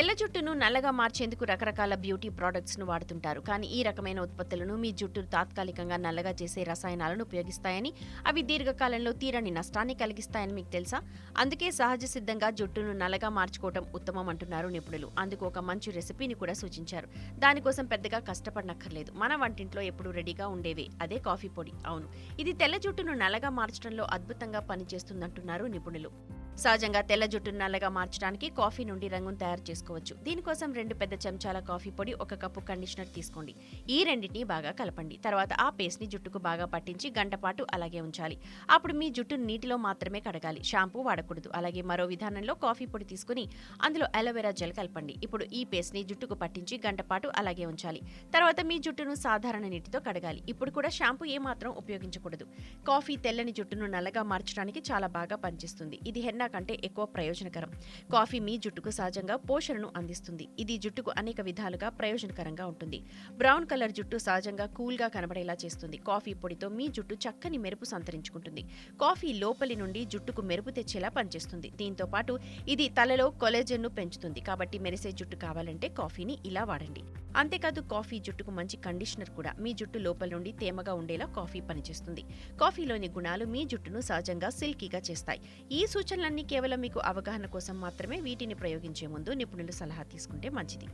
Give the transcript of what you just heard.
తెల్ల జుట్టును నల్లగా మార్చేందుకు రకరకాల బ్యూటీ ప్రోడక్ట్స్ను వాడుతుంటారు. కానీ ఈ రకమైన ఉత్పత్తులను మీ జుట్టును తాత్కాలికంగా నల్లగా చేసే రసాయనాలను ఉపయోగిస్తాయని అవి దీర్ఘకాలంలో తీరని నష్టాన్ని కలిగిస్తాయని మీకు తెలుసా? అందుకే సహజ సిద్ధంగా జుట్టును నల్లగా మార్చుకోవడం ఉత్తమం అంటున్నారు నిపుణులు. అందుకు ఒక మంచి రెసిపీని కూడా సూచించారు. దానికోసం పెద్దగా కష్టపడనక్కర్లేదు. మన వంటింట్లో ఎప్పుడూ రెడీగా ఉండేవే. అదే కాఫీ పొడి. అవును. ఇది తెల్ల జుట్టును నల్లగా మార్చడంలో అద్భుతంగా పనిచేస్తుందంటున్నారు నిపుణులు. సహజంగా తెల్ల జుట్టును నల్లగా మార్చడానికి కాఫీ నుండి రంగును తయారు చేసుకోవచ్చు. దీనికోసం రెండు పెద్ద చెంచాల కాఫీ పొడి ఒక కప్పు కండిషనర్ తీసుకోండి. ఈ రెండింటిని బాగా కలపండి. తర్వాత ఆ పేస్ట్ని జుట్టుకు బాగా పట్టించి గంట పాటు అలాగే ఉంచాలి. అప్పుడు మీ జుట్టు నీటిలో మాత్రమే కడగాలి. షాంపూ వాడకూడదు. అలాగే మరో విధానంలో కాఫీ పొడి తీసుకుని అందులో అలోవెరా జెల్ కలపండి. ఇప్పుడు ఈ పేస్ట్ని జుట్టుకు పట్టించి గంట పాటు అలాగే ఉంచాలి. తర్వాత మీ జుట్టును సాధారణ నీటితో కడగాలి. ఇప్పుడు కూడా షాంపూ ఏమాత్రం ఉపయోగించకూడదు. కాఫీ తెల్లని జుట్టును నల్లగా మార్చడానికి చాలా బాగా పనిచేస్తుంది. ఇది హెన్నా కంటే ఎక్కువ ప్రయోజనకరం. కాఫీ మీ జుట్టుకు సహజంగా పోషణను అందిస్తుంది. ఇది జుట్టుకు అనేక విధాలుగా ప్రయోజనకరంగా ఉంటుంది. బ్రౌన్ కలర్ జుట్టు సహజంగా కూల్గా కనబడేలా చేస్తుంది. కాఫీ పొడితో మీ జుట్టు చక్కని మెరుపు సంతరించుకుంటుంది. కాఫీ లోపలి నుండి జుట్టుకు మెరుపు తెచ్చేలా పనిచేస్తుంది. దీంతో పాటు ఇది తలలో కొలెజన్ను పెంచుతుంది. కాబట్టి మెరిసే జుట్టు కావాలంటే కాఫీని ఇలా వాడండి. అంతేకాదు కాఫీ జుట్టుకు మంచి కండిషనర్ కూడా. మీ జుట్టు లోపల నుండి తేమగా ఉండేలా కాఫీ పనిచేస్తుంది. కాఫీలోని గుణాలు మీ జుట్టును సహజంగా సిల్కీగా చేస్తాయి. ఈ సూచనలన్నీ కేవలం మీకు అవగాహన కోసం మాత్రమే వీటిని ప్రయోగించే ముందు నిపుణులు సలహా తీసుకుంటే మంచిది.